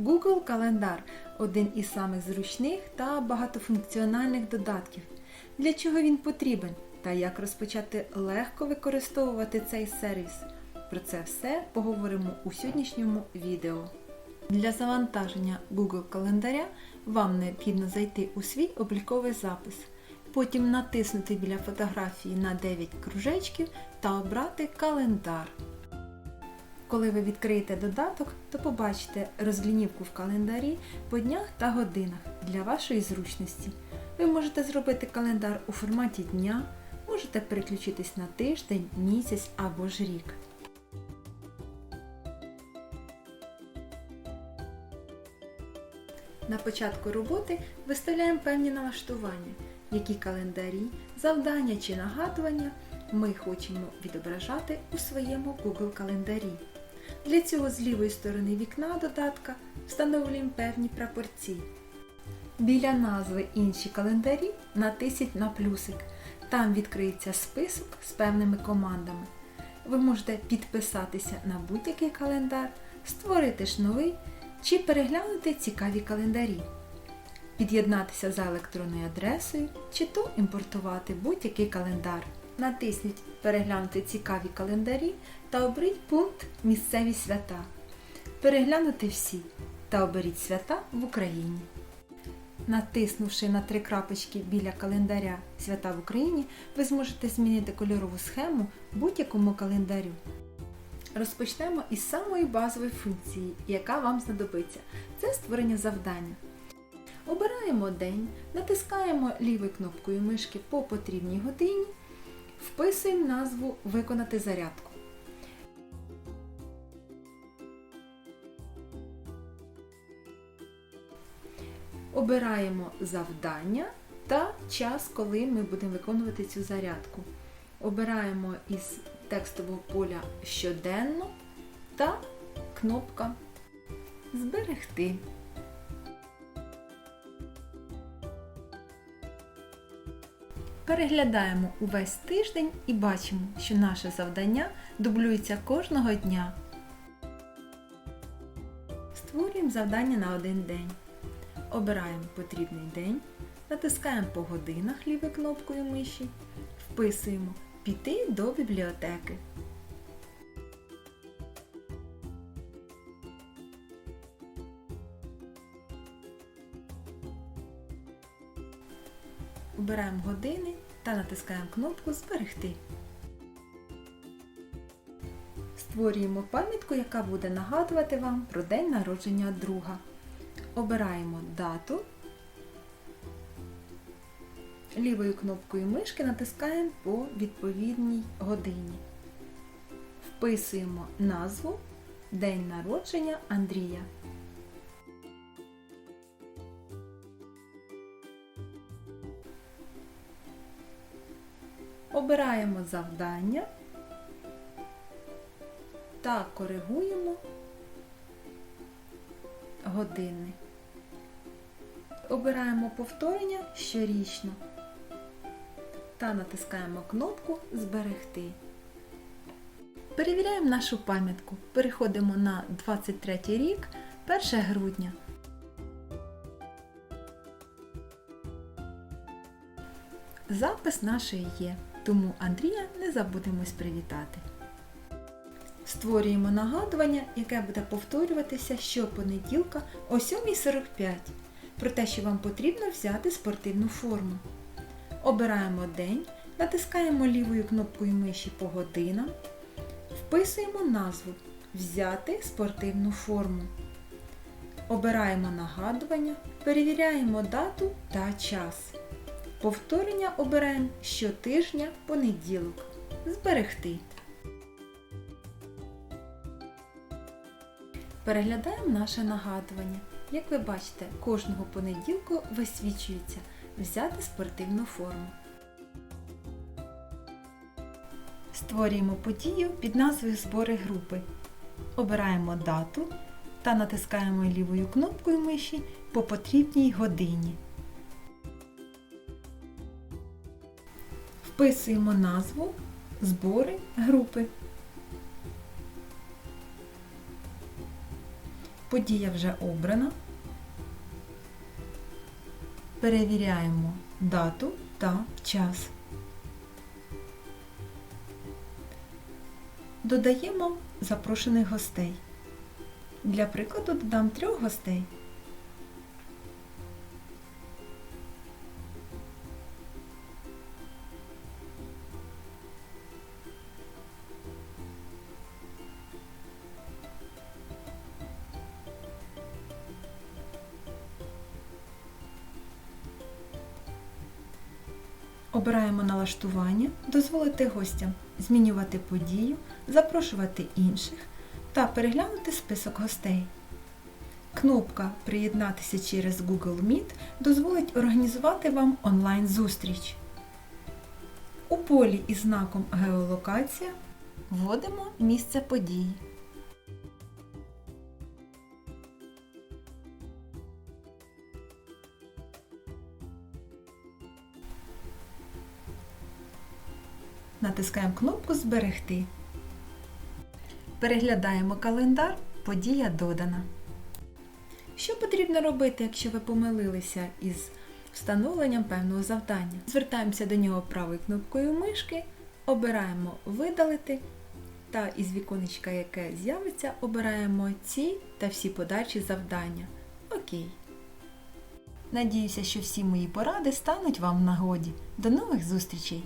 Google Календар один із самих зручних та багатофункціональних додатків. Для чого він потрібен та як розпочати легко використовувати цей сервіс. Про це все поговоримо у сьогоднішньому відео. Для завантаження Google календаря вам необхідно зайти у свій обліковий запис, потім натиснути біля фотографії на 9 кружечків та обрати календар. Коли ви відкриєте додаток, то побачите розлінівку в календарі по днях та годинах для вашої зручності. Ви можете зробити календар у форматі дня, можете переключитись на тиждень, місяць або ж рік. На початку роботи виставляємо певні налаштування, які календарі, завдання чи нагадування ми хочемо відображати у своєму Google календарі. Для цього з лівої сторони вікна додатка встановлюємо певні прапорці. Біля назви Інші календарі натисніть на плюсик. Там відкриється список з певними командами. Ви можете підписатися на будь-який календар, створити ж новий чи переглянути цікаві календарі, під'єднатися за електронною адресою чи то імпортувати будь-який календар. Натисніть Переглянути цікаві календарі та оберіть пункт Місцеві свята. Переглянути всі та оберіть свята в Україні. Натиснувши на три крапочки біля календаря Свята в Україні, ви зможете змінити кольорову схему будь-якому календарю. Розпочнемо із самої базової функції, яка вам знадобиться. Це створення завдання. Обираємо день, натискаємо лівою кнопкою мишки по потрібній годині, вписуємо назву Виконати зарядку. Обираємо завдання та час, коли ми будемо виконувати цю зарядку. Обираємо із текстового поля щоденно та кнопка Зберегти. Переглядаємо увесь тиждень і бачимо, що наше завдання дублюється кожного дня. Створюємо завдання на один день. Обираємо потрібний день, натискаємо по годинах лівою кнопкою миші, вписуємо Піти до бібліотеки. Обираємо години та натискаємо кнопку Зберегти. Створюємо пам'ятку, яка буде нагадувати вам про день народження друга. Обираємо дату. Лівою кнопкою мишки натискаємо по відповідній годині. Вписуємо назву День народження Андрія. Обираємо завдання та коригуємо години. Обираємо повторення щорічно та натискаємо кнопку Зберегти. Перевіряємо нашу пам'ятку. Переходимо на 23 рік, 1 грудня. Запис нашої є, тому Андрія не забудемось привітати. Створюємо нагадування, яке буде повторюватися щопонеділка о 7.45 про те, що вам потрібно взяти спортивну форму. Обираємо день, натискаємо лівою кнопкою миші по годинам, вписуємо назву Взяти спортивну форму. Обираємо нагадування, перевіряємо дату та час. Повторення обираємо щотижня понеділок. Зберегти. Переглядаємо наше нагадування. Як ви бачите, кожного понеділку висвічується взяти спортивну форму. Створюємо подію під назвою Збори групи. Обираємо дату та натискаємо лівою кнопкою миші по потрібній годині. Вписуємо назву Збори групи. Подія вже обрана. Перевіряємо дату та час. Додаємо запрошених гостей. Для прикладу додам трьох гостей. Обираємо налаштування, дозволити гостям змінювати подію, запрошувати інших та переглянути список гостей. Кнопка Приєднатися через Google Meet дозволить організувати вам онлайн-зустріч. У полі із знаком Геолокація вводимо місце події. Натискаємо кнопку Зберегти. Переглядаємо календар, подія додана. Що потрібно робити, якщо ви помилилися із встановленням певного завдання? Звертаємося до нього правою кнопкою мишки, обираємо Видалити та із віконечка, яке з'явиться, обираємо ці та всі подальші завдання. Окей. Надіюся, що всі мої поради стануть вам в нагоді. До нових зустрічей!